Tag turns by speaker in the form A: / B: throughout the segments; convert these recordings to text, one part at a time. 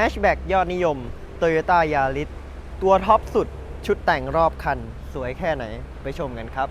A: แฮชแบ็กยอดนิยม Toyota Yaris ตัวท็อปสุดชุดแต่งรอบคัน สวยแค่ไหนไปชมกันครับ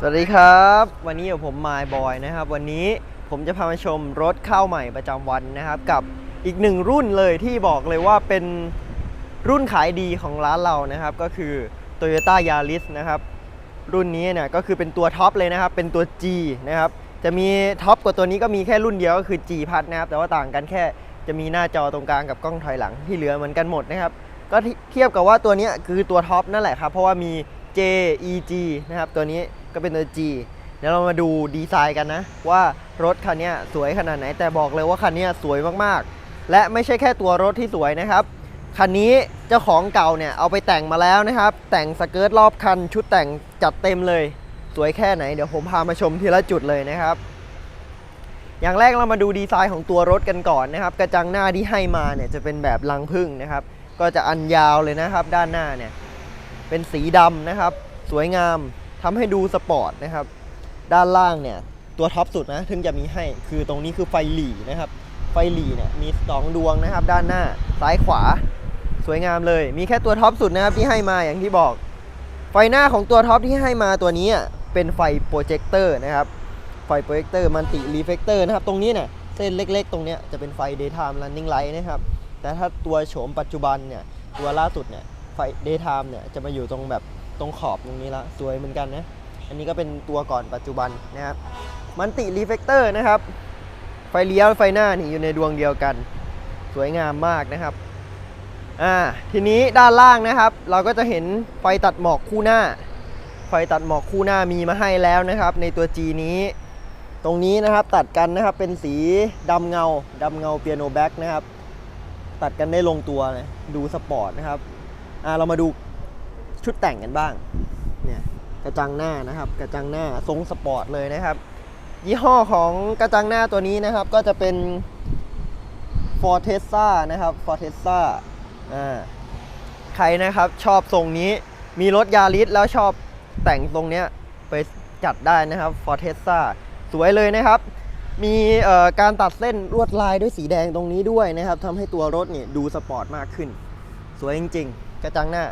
A: สวัสดีครับ วันนี้อยู่ผมมายบอยนะครับ วันนี้ผมจะพามาชมรถเข้าใหม่ประจำวันนะครับ กับอีกหนึ่งรุ่นเลยที่บอกเลยว่าเป็นรุ่นขายดีของร้านเรานะครับ ก็คือ Toyota Yaris นะครับ รุ่นนี้เนี่ยก็คือเป็นตัวท็อปเลยนะครับ เป็นตัว G นะครับ จะมีท็อปกว่าตัวนี้ก็มีแค่รุ่นเดียวก็คือ G พัดนะครับ แต่ว่าต่างกันแค่จะมีหน้าจอตรงกลางกับกล้องถอยหลังที่เหลือเหมือนกันหมดนะครับ ก็เทียบกับว่าตัวนี้คือตัวท็อปนั่นแหละครับ เพราะว่ามี J E G นะครับตัวนี้ ก็เป็นตัว G เดี๋ยวเรามาดูดีไซน์กันนะ ว่ารถคันนี้สวยขนาดไหนแต่บอกเลยว่าคันนี้สวยมากๆ และไม่ใช่แค่ตัวรถที่สวยนะครับคันนี้เจ้าของเก่าเนี่ยเอาไปแต่งมาแล้วนะครับ แต่งสเกิร์ตรอบคันชุดแต่งจัดเต็มเลย สวยแค่ไหนเดี๋ยวผมพามาชมทีละจุดเลยนะครับ อย่างแรกเรามาดูดีไซน์ของตัวรถกันก่อนนะครับ กระจังหน้าที่ให้มาเนี่ยจะเป็นแบบลังพึ่งนะครับ ก็จะอันยาวเลยนะครับ ด้านหน้าเนี่ยเป็นสีดำนะครับ สวยงาม ทำให้ดูสปอร์ตนะครับ ด้านล่างเนี่ยตัวท็อปสุดนะถึงจะมีให้คือตรงนี้คือไฟหลีนะครับ ไฟหลีเนี่ยมีสองดวงนะครับ ด้านหน้าซ้ายขวา สวยงามเลย มีแค่ตัวท็อปสุดนะครับที่ให้มาอย่างที่บอก ไฟหน้าของตัวท็อปที่ให้มาตัวนี้อะเป็นไฟโปรเจคเตอร์นะครับไฟโปรเจคเตอร์มันติรีเฟกเตอร์นะครับ ตรงนี้เนี่ยเส้นเล็กๆ ตรงเนี้ยจะเป็นไฟ daytime running light นะครับ แต่ถ้าตัวโฉมปัจจุบันเนี่ยตัวล่าสุดเนี่ยไฟ daytime เนี่ยจะมาอยู่ตรงแบบ ตรงขอบตรงนี้ละสวยเหมือนกันนะ อันนี้ก็เป็นตัวก่อนปัจจุบันนะครับ มันติรีเฟกเตอร์นะครับ ไฟเลี้ยวไฟหน้านี่อยู่ในดวงเดียวกัน สวยงามมากนะครับ อ่า ทีนี้ด้านล่างนะครับ เราก็จะเห็นไฟตัดหมอกคู่หน้า ไฟตัดหมอกคู่หน้ามีมาให้แล้วนะครับ ในตัว G นี้ ตรงนี้นะครับตัดกันนะครับเป็นสีดำเงาดำเงาเปียโนแบ็กนะครับ ตัดกันได้ลงตัวเลยดูสปอร์ตนะครับ อ่าเรามาดู ชุดแต่งกันบ้าง เนี่ยกระจังหน้านะครับ กระจังหน้าทรงสปอร์ตเลยนะครับ ยี่ห้อของกระจังหน้าตัวนี้นะครับ ก็จะเป็น Fortesa นะครับ Fortesa อ่าใครนะครับชอบทรงนี้มีรถยาริสแล้วชอบแต่งทรงเนี้ยไปจัดได้นะครับ Fortesa สวยเลยนะครับมีการตัดเส้นลวดลายด้วยสีแดงตรงนี้ด้วยนะครับทำให้ตัวรถนี่ดูสปอร์ตมากขึ้น สวยจริง ๆ กระจังหน้า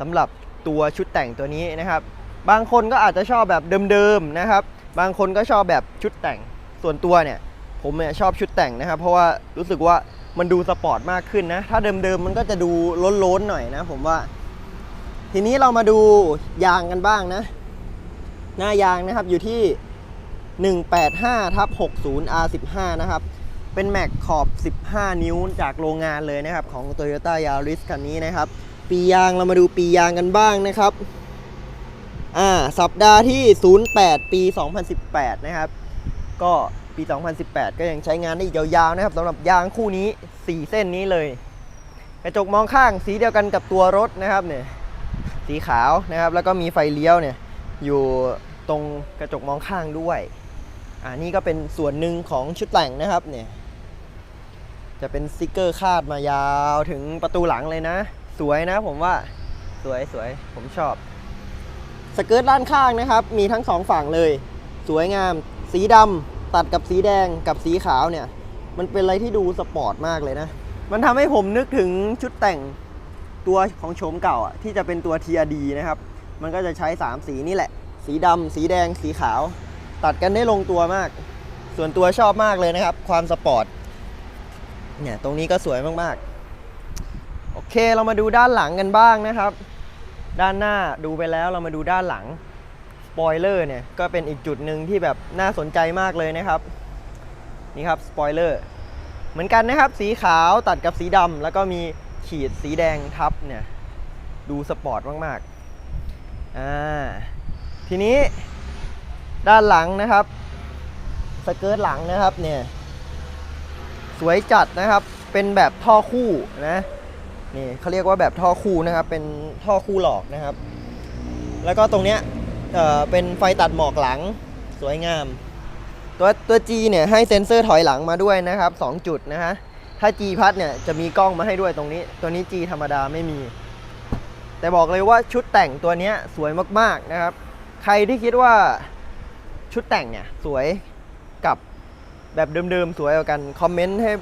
A: สำหรับตัวชุดแต่งตัวนี้นะครับ บางคนก็อาจจะชอบแบบเดิมๆนะครับ บางคนก็ชอบแบบชุดแต่งส่วนตัวเนี่ยผมเนี่ยชอบชุดแต่งนะครับ เพราะว่ารู้สึกว่ามันดูสปอร์ตมากขึ้นนะ ถ้าเดิมๆมันก็จะดูล้นๆหน่อยนะ ผมว่า ทีนี้เรามาดูยางกันบ้างนะ หน้ายางนะครับอยู่ที่ 185ทับ60 R15 นะครับ เป็นแม็กขอบ 15 นิ้วจากโรงงานเลยนะครับ ของ Toyota Yaris คันนี้นะครับ ปียางเรามาดูปียางกันบ้างนะครับ อ่า สัปดาห์ที่ 08 ปี 2018 นะครับ ก็ปี 2018 ก็ยังใช้งานได้อีกยาวๆนะครับสำหรับยางคู่นี้ 4 เส้นนี้เลย กระจกมองข้างสีเดียวกันกับตัวรถนะครับเนี่ย สีขาวนะครับ แล้วก็มีไฟเลี้ยวเนี่ย อยู่ตรงกระจกมองข้างด้วย อ่า นี่ก็เป็นส่วนหนึ่งของชุดแต่งนะครับเนี่ย จะเป็นสติกเกอร์คาดมายาวถึงประตูหลังเลยนะ สวยนะผมว่าสวยสวยผมชอบ สเกิร์ตด้านข้างนะครับ มีทั้งสองฝั่งเลย สวยงาม สีดำตัดกับสีแดงกับสีขาวเนี่ย มันเป็นอะไรที่ดูสปอร์ตมากเลยนะ มันทำให้ผมนึกถึงชุดแต่งตัวของโฉมเก่าอะที่จะเป็นตัว TRD นะครับ มันก็จะใช้ 3 สีนี่แหละ สีดำสีแดงสีขาว ตัดกันได้ลงตัวมาก ส่วนตัวชอบมากเลยนะครับ ความสปอร์ตเนี่ยตรงนี้ก็สวยมากๆ เคเรามาดูด้านหลังกันบ้างนะครับ ด้านหน้าดูไปแล้วเรามาดูด้านหลังสปอยเลอร์เนี่ยก็เป็นอีกจุดหนึ่งที่แบบน่าสนใจมากเลยนะครับ นี่ครับสปอยเลอร์เหมือนกันนะครับ สีขาวตัดกับสีดำแล้วก็มีขีดสีแดงทับเนี่ยดูสปอร์ตมากๆอ่าทีนี้ด้านหลังนะครับสเกิร์ตหลังนะครับเนี่ยสวยจัดนะครับเป็นแบบท่อคู่นะ นี่เขาเรียกว่าแบบท่อคู่นะครับ เป็นท่อคู่หลอกนะครับ แล้วก็ตรงเนี้ยเอ่อเป็นไฟตัดหมอกหลังสวยงาม ตัวตัว G เนี่ยให้เซ็นเซอร์ถอยหลังมาด้วยนะครับ 2 จุดนะฮะถ้า G พัดเนี่ยจะมีกล้องมาให้ด้วยตรงนี้ ตัวนี้ G ธรรมดาไม่มี แต่บอกเลยว่าชุดแต่งตัวเนี้ยสวยมากๆนะครับ ใครที่คิดว่าชุดแต่งเนี่ยสวยกับแบบเดิมๆสวยกว่ากันคอมเมนต์ให้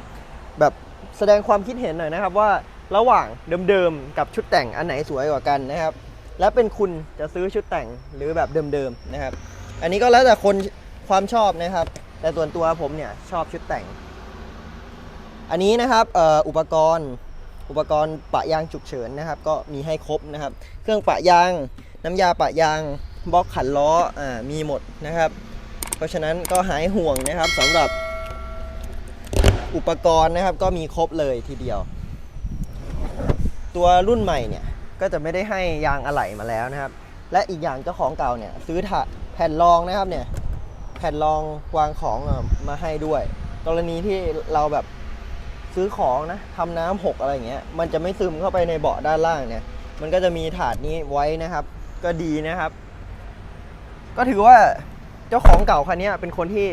A: แบบแสดงความคิดเห็นหน่อยนะครับว่า ระหว่างเดิมๆกับชุดแต่งอันไหนสวยกว่ากันนะครับ และเป็นคุณจะซื้อชุดแต่งหรือแบบเดิมๆนะครับ อันนี้ก็แล้วแต่คนความชอบนะครับ แต่ส่วนตัวผมเนี่ยชอบชุดแต่ง อันนี้นะครับอ่ออุปกรณ์อุปกรณ์ปะยางฉุกเฉินนะครับ ก็มีให้ครบนะครับ เครื่องปะยาง น้ำยาปะยางบล็อกขันล้ออ่ามีหมดนะครับ เพราะฉะนั้นก็หายห่วงนะครับสำหรับอุปกรณ์นะครับก็มีครบเลยทีเดียว ตัวรุ่นใหม่เนี่ยก็จะไม่ได้ให้ยางอะไหล่มาแล้วนะครับ และอีกอย่างเจ้าของเก่าเนี่ยซื้อถะแผ่นรองนะครับเนี่ยแผ่นรองวางของมาให้ด้วย กรณีที่เราแบบซื้อของนะทำน้ำหกอะไรเงี้ยมันจะไม่ซึมเข้าไปในเบาะด้านล่างเนี่ย มันก็จะมีถาดนี้ไว้นะครับ ก็ดีนะครับ ก็ถือว่าเจ้าของเก่าคันนี้เป็นคนที่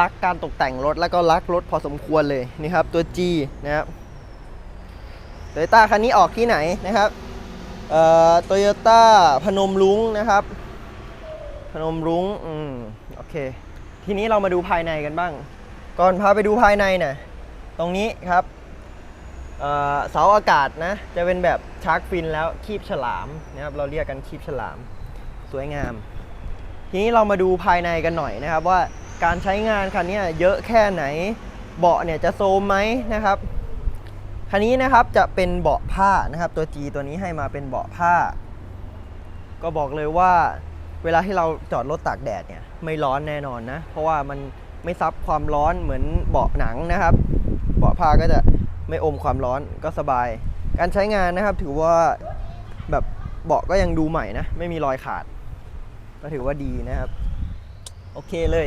A: รักการตกแต่งรถแล้วก็รักรถพอสมควรเลยนี่ครับตัว G นะครับ โตโยต้าคันนี้ออกที่ไหนนะครับเอ่อโตโยต้าพนมรุ้งนะครับ พนมรุ้งอืมโอเค ทีนี้เรามาดูภายในกันบ้าง ก่อนพาไปดูภายในน่ะตรงนี้ครับเอ่อเสาอากาศนะ จะเป็นแบบชาร์กฟินแล้วคีบฉลามนะครับ เราเรียกกันคีบฉลาม สวยงาม ทีนี้เรามาดูภายในกันหน่อยนะครับ ว่าการใช้งานคันนี้เยอะแค่ไหน เบาะเนี่ยจะโซมไหมนะครับ คันนี้นะครับจะเป็นเบาะผ้านะครับ ตัว G ตัวนี้ให้มาเป็นเบาะผ้า ก็บอกเลยว่าเวลาที่เราจอดรถตากแดดเนี่ยไม่ร้อนแน่นอนนะ เพราะว่ามันไม่ซับความร้อนเหมือนเบาะหนังนะครับ เบาะผ้าก็จะไม่อมความร้อนก็สบาย การใช้งานนะครับถือว่าแบบเบาะก็ยังดูใหม่นะ ไม่มีรอยขาด ก็ถือว่าดีนะครับ โอเคเลย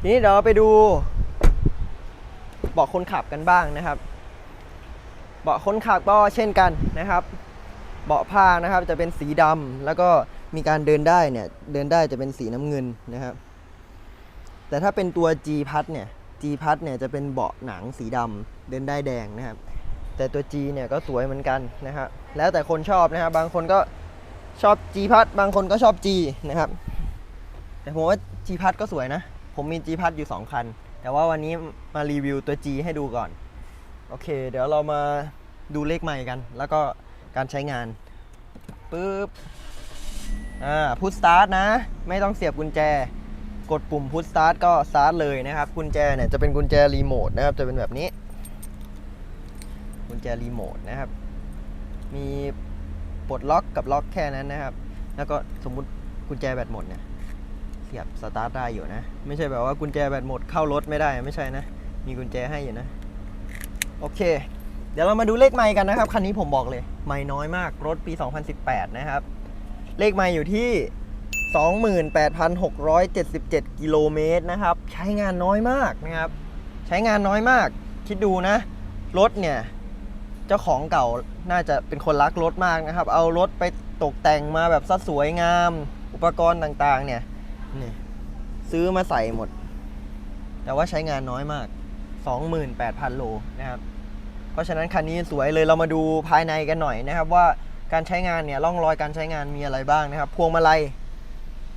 A: ทีนี้เดี๋ยวเราไปดูเบาะคนขับกันบ้างนะครับ เบาะคนขับก็เช่นกันนะครับ เบาะผ้านะครับจะเป็นสีดำแล้วก็มีการเดินได้เนี่ยเดินได้จะเป็นสีน้ำเงินนะครับ แต่ถ้าเป็นตัว G พัดเนี่ย G พัดเนี่ยจะเป็นเบาะหนังสีดำเดินได้แดงนะครับ แต่ตัว G เนี่ยก็สวยเหมือนกันนะครับแล้วแต่คนชอบนะครับบางคนก็ชอบ G พัดบางคนก็ชอบ G นะครับ แต่ผมว่า G พัดก็สวยนะ ผมมี G พัดอยู่ 2 คัน แต่ว่าวันนี้มารีวิวตัว G ให้ดูก่อน โอเค เดี๋ยวเรามาดูเลขใหม่กัน แล้วก็การใช้งานปึ๊บอ่าพุทสตาร์ทนะ ไม่ต้องเสียบกุญแจ กดปุ่มพุทสตาร์ทก็สตาร์ทเลยนะครับ กุญแจเนี่ยจะเป็นกุญแจรีโมทนะครับ จะเป็นแบบนี้ กุญแจรีโมทนะครับ มีปลดล็อกกับล็อกแค่นั้นนะครับ แล้วก็สมมุติกุญแจแบตหมดเนี่ย เสียบสตาร์ทได้อยู่นะ ไม่ใช่แบบว่ากุญแจแบตหมดเข้ารถไม่ได้ไม่ใช่นะ มีกุญแจให้อยู่นะ โอเค เดี๋ยวเรามาดูเลขไมค์กันนะครับ คันนี้ผมบอกเลย ไม่น้อยมาก รถปี 2018 นะครับ เลขไมค์อยู่ที่ 28,677 กิโลเมตรนะครับ ใช้งานน้อยมากนะครับ ใช้งานน้อยมาก คิดดูนะ รถเนี่ย เจ้าของเก่าน่าจะเป็นคนรักรถมากนะครับ เอารถไปตกแต่งมาแบบซะสวยงาม อุปกรณ์ต่างๆ เนี่ยนี่ซื้อมาใส่หมด แต่ว่าใช้งานน้อยมาก 28,000 โลนะครับ เพราะฉะนั้นคันนี้สวยเลยเรามาดูภายในกันหน่อยนะครับ ว่าการใช้งานเนี่ยร่องรอยการใช้งานมีอะไรบ้างนะครับ พวงมาลัย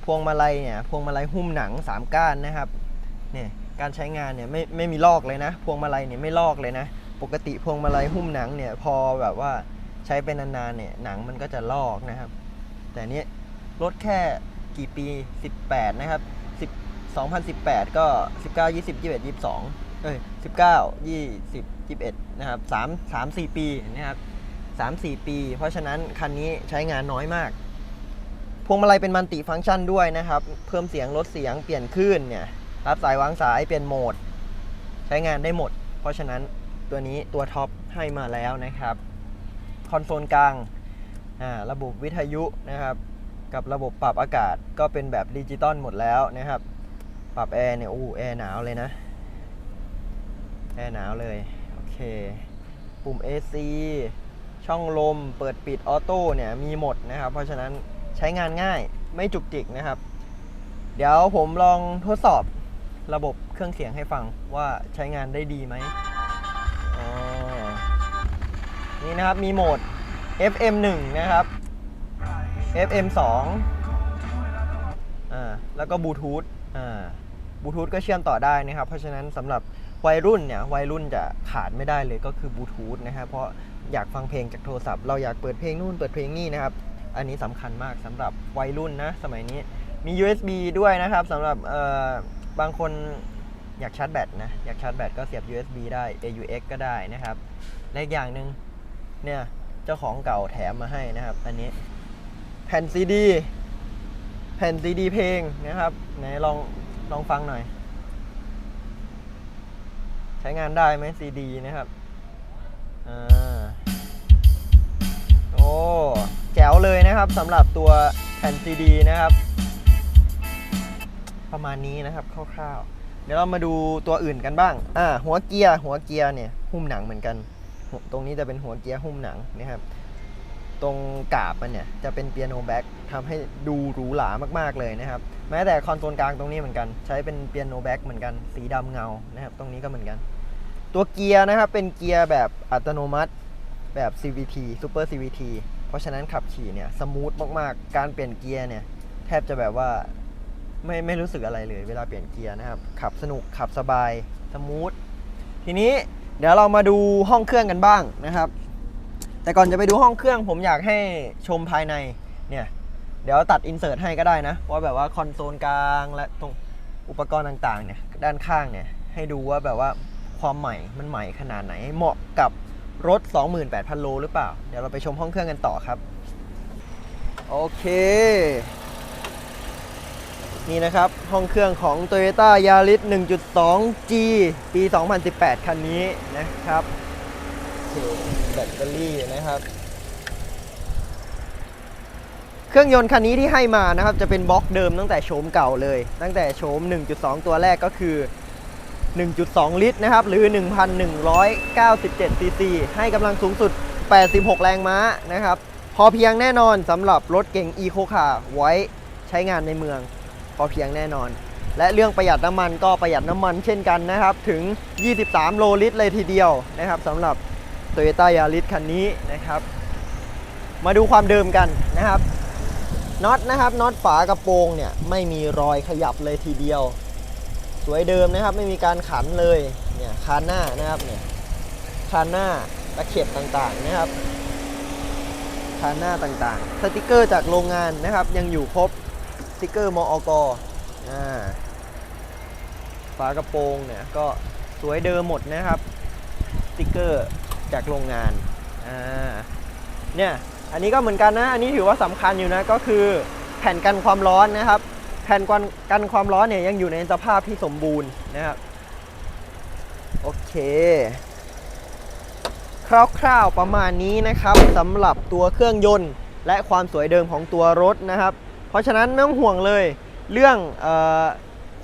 A: พวงมาลัยเนี่ยพวงมาลัยหุ้มหนัง 3 ก้านนะครับเนี่ยการใช้งานเนี่ยไม่ไม่มีลอกเลยนะ พวงมาลัยเนี่ยไม่ลอกเลยนะ ปกติพวงมาลัยหุ้มหนังเนี่ยพอแบบว่าใช้เป็นนานๆเนี่ยหนังมันก็จะลอกนะครับ แต่เนี้ยรถแค่กี่ปี 18 นะครับ10 2018 ก็ 19 20 21 22 เอ้ย19 20 21นะครับ3 3 4ปีนะครับ3 4ปี เพราะฉะนั้นคันนี้ใช้งานน้อยมากพวงมาลัยเป็นมัลติฟังก์ชันด้วยนะครับ เพิ่มเสียงลดเสียงเปลี่ยนคลื่นเนี่ยรับสายวางสายเปลี่ยนโหมด ใช้งานได้หมด เพราะฉะนั้นตัวนี้ตัวท็อปให้มาแล้วนะครับ คอนโซลกลางระบบวิทยุนะครับ กับระบบปรับอากาศก็เป็นแบบดิจิตอลหมดแล้วนะครับ ปรับแอร์เนี่ยอู้แอร์หนาวเลยนะ แอร์หนาวเลย โอเค ปุ่ม AC ช่องลมเปิดปิดออโต้เนี่ยมีหมดนะครับ เพราะฉะนั้นใช้งานง่ายไม่จุกจิกนะครับ เดี๋ยวผมลองทดสอบระบบเครื่องเสียงให้ฟังว่าใช้งานได้ดีไหมอ๋อนี่นะครับมีโหมด FM 1 นะครับ FM 2อ่าแล้วก็บลูทูธอ่าบลูทูธก็เชื่อมต่อได้นะครับ เพราะฉะนั้นสำหรับ วัยรุ่นเนี่ยวัยรุ่นจะขาดไม่ได้เลยก็คือบลูทูธนะครับเพราะอยากฟังเพลงจากโทรศัพท์เราอยากเปิดเพลงนู่นเปิดเพลงนี่นะครับ อันนี้สำคัญมากสำหรับวัยรุ่นนะสมัยนี้มี USB ด้วยนะครับสำหรับเอ่อบางคนอยากชาร์จแบตนะอยากชาร์จแบตก็เสียบ USB ได้ AUX ก็ได้นะครับและอีกอย่างหนึ่งเนี่ยเจ้าของเก่าแถมมาให้นะครับ อันนี้แผ่นซีดีแผ่นซีดีเพลงนะครับไหนลองลองฟังหน่อย ช้งานได้ไหมซีดีนะครับอ่าโอ้แจ๋วเลยนะครับสำหรับตัวแผ่นซีดีนะครับ ประมาณนี้นะครับคร่าวๆ เดี๋ยวเรามาดูตัวอื่นกันบ้างอ่าหัวเกียร์หัวเกียร์เนี่ยหุ้มหนังเหมือนกัน ตรงนี้จะเป็นหัวเกียร์หุ้มหนังนะครับ ตรงกาบมันเนี่ยจะเป็นเปียโนแบ็กทำให้ดูหรูหรามากๆเลยนะครับ แม้แต่คอนโซลกลางตรงนี้เหมือนกัน ใช้เป็นเปียโนแบ็กเหมือนกัน สีดำเงานะครับ ตรงนี้ก็เหมือนกัน ตัวเกียร์นะครับเป็นเกียร์แบบอัตโนมัติแบบ CVT Super CVT เพราะฉะนั้นขับขี่เนี่ยสมูทมากๆ การเปลี่ยนเกียร์เนี่ยแทบจะแบบว่าไม่ไม่รู้สึกอะไรเลยเวลาเปลี่ยนเกียร์นะครับขับสนุกขับสบายสมูททีนี้เดี๋ยวเรามาดูห้องเครื่องกันบ้างนะครับ แต่ก่อนจะไปดูห้องเครื่องผมอยากให้ชมภายในเนี่ยเดี๋ยวตัดอินเสิร์ตให้ก็ได้นะว่าแบบว่าคอนโซลกลางและตรงอุปกรณ์ต่างๆเนี่ยด้านข้างเนี่ยให้ดูว่าแบบว่า ความใหม่มันใหม่ขนาดไหน เหมาะกับรถ 28,000 โลหรือเปล่า เดี๋ยวเราไปชมห้องเครื่องกันต่อครับ โอเค นี่นะครับห้องเครื่องของ Toyota Yaris 1.2G ปี 2018 คันนี้นะครับแบตเตอรี่นะครับ เครื่องยนต์คันนี้ที่ให้มานะครับ จะเป็นบล็อกเดิมตั้งแต่โฉมเก่าเลย ตั้งแต่โฉม1.2 ตัวแรกก็คือ 1.2 ลิตรนะครับ หรือ 1,197 ซีซี ให้กำลังสูงสุด 86 แรงม้านะครับ พอเพียงแน่นอนสำหรับรถเก๋ง Eco Car ไว้ใช้งานในเมือง พอเพียงแน่นอน และเรื่องประหยัดน้ำมันก็ประหยัดน้ำมันเช่นกันนะครับ ถึง 23 โลลิตรเลยทีเดียวนะครับสำหรับ Toyota Yaris คันนี้นะครับ มาดูความเดิมกันนะครับน็อตนะครับน็อตฝากระโปรงเนี่ยไม่มีรอยขยับเลยทีเดียว วยเดิมนะครับ ไม่มีการขันเลยเนี่ยคานหน้านะครับเนี่ยคานหน้าตะเข็บต่างๆนะครับคานหน้าต่างๆ สติกเกอร์จากโรงงานนะครับ ยังอยู่ครบสติกเกอร์มอกอ่าฝากระโปรงเนี่ยก็สวยเดิมหมดนะครับสติกเกอร์จากโรงงานอ่าเนี่ยอันนี้ก็เหมือนกันนะ อันนี้ถือว่าสำคัญอยู่นะก็คือแผ่นกันความร้อนนะครับ ผ่นกันกันความร้อนเนี่ยยังอยู่ในสภาพที่สมบูรณ์นะครับ โอเค คร่าวๆประมาณนี้นะครับสำหรับตัวเครื่องยนต์ และความสวยเดิมของตัวรถนะครับ เพราะฉะนั้นไม่ต้องห่วงเลย เรื่องออ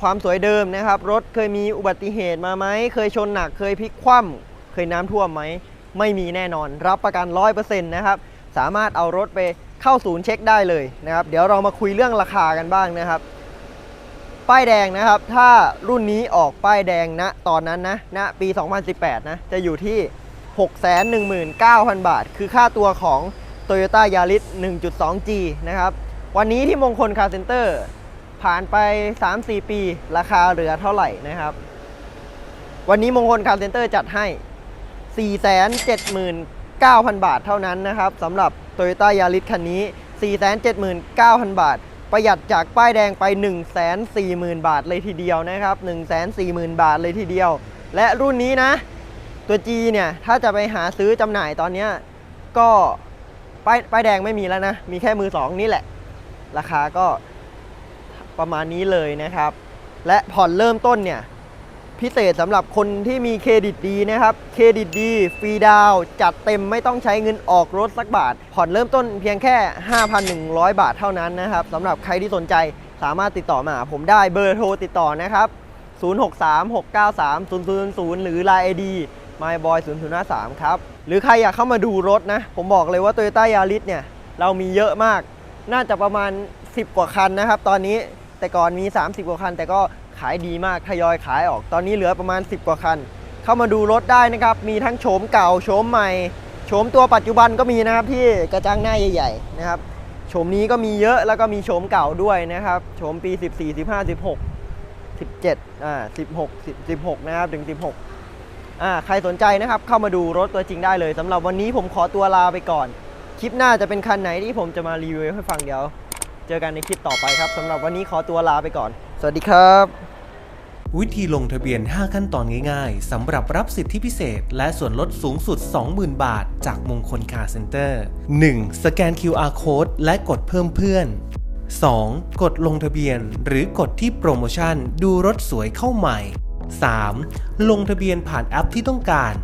A: ความสวยเดิมนะครับ รถเคยมีอุบัติเหตุมาไหม เคยชนหนักเคยพลิกคว่ำเคยน้ำท่วมไหม ไม่มีแน่นอน รับประกัน 100%นะครับ สามารถเอารถไปเข้าศูนย์เช็คได้เลยนะครับ เดี๋ยวเรามาคุยเรื่องราคากันบ้างนะครับ ป้ายแดงนะครับ ถ้ารุ่นนี้ออกป้ายแดงนะตอนนั้นนะณปี 2018 นะ จะอยู่ที่ 619,000 บาท คือค่าตัวของ Toyota Yaris 1.2G นะครับ วันนี้ที่มงคลคาร์เซ็นเตอร์ผ่านไป 3-4 ปี ราคาเหลือเท่าไหร่นะครับ วันนี้มงคลคาร์เซ็นเตอร์จัดให้4,079,000 บาทเท่านั้นนะครับสำหรับ Toyota Yaris คันนี้ 479,000 บาท ประหยัดจากป้ายแดงไป 140,000 บาทเลยทีเดียวนะครับ140,000 บาทเลยทีเดียว และรุ่นนี้นะ ตัว G เนี่ย ถ้าจะไปหาซื้อจำหน่ายตอนนี้ก็ป้ายป้ายแดงไม่มีแล้วนะ มีแค่มือสองนี่แหละ ราคาก็ประมาณนี้เลยนะครับ และผ่อนเริ่มต้นเนี่ย พิเศษสำหรับคนที่มีเครดิตดีนะครับเครดิตดีฟรีดาวจัดเต็มไม่ต้องใช้เงินออกรถสักบาท ผ่อนเริ่มต้นเพียงแค่ 5,100 บาทเท่านั้นนะครับสำหรับใครที่สนใจสามารถติดต่อมาหาผมได้เบอร์โทรติดต่อนะครับ 0636930000 หรือ Line ID myboy 0053ครับ หรือใครอยากเข้ามาดูรถนะ ผมบอกเลยว่า Toyota Yaris เนี่ย เรามีเยอะมาก น่าจะประมาณ 10 กว่าคันนะครับ ตอนนี้แต่ก่อนมี 30 กว่าคัน แต่ก็ ขายดีมากทยอยขายออก ตอนนี้เหลือประมาณ 10 กว่าคัน เข้ามาดูรถได้นะครับ มีทั้งโฉมเก่าโฉมใหม่โฉมตัวปัจจุบันก็มีนะครับที่กระจังหน้าใหญ่ๆนะครับโฉมนี้ก็มีเยอะแล้วก็มีโฉมเก่าด้วยนะครับโฉมปี 14 15 16 17อ่า16 16 นะครับถึง 16อ่าใครสนใจนะครับเข้ามาดูรถตัวจริงได้เลยสำหรับวันนี้ผมขอตัวลาไปก่อน คลิปหน้าจะเป็นคันไหนที่ผมจะมารีวิวให้ฟังเดี๋ยว เจอกันในคลิปต่อไปครับสำหรับวันนี้ขอตัวลาไปก่อน วัสดีครับ
B: วิธีลงทะเบียน 5 ขั้นตอนง่ายๆสำหรับรับสิทธิพิเศษ และส่วนลดสูงสุด 20,000 บาท จากมงคลคาร์เซ็นเตอร์ 1. สแกน QR Code และกดเพิ่มเพื่อน 2. กดลงทะเบียน หรือกดที่โปรโมชั่น ดูรถสวยเข้าใหม่ 3. ลงทะเบียนผ่านแอปที่ต้องการ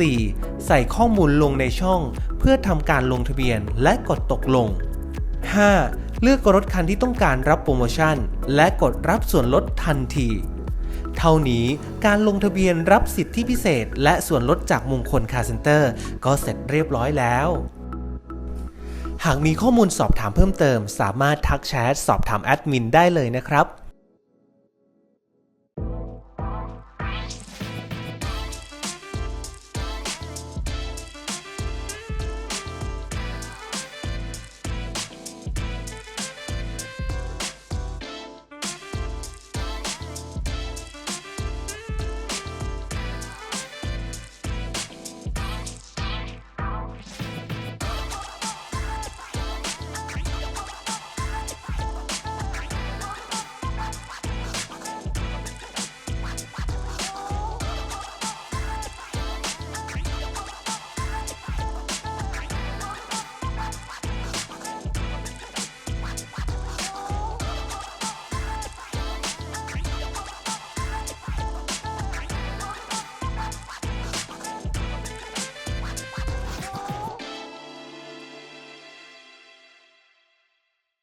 B: 4. ใส่ข้อมูลลงในช่อง เพื่อทำการลงทะเบียนและกดตกลง 5. เลือกรถคันที่ต้องการรับโปรโมชั่น และกดรับส่วนลดทันที เท่านี้การลงทะเบียนรับสิทธิพิเศษ และส่วนลดจากมงคลคาร์เซนเตอร์ก็เสร็จเรียบร้อยแล้ว หากมีข้อมูลสอบถามเพิ่มเติม สามารถทักแชทสอบถามแอดมินได้เลยนะครับ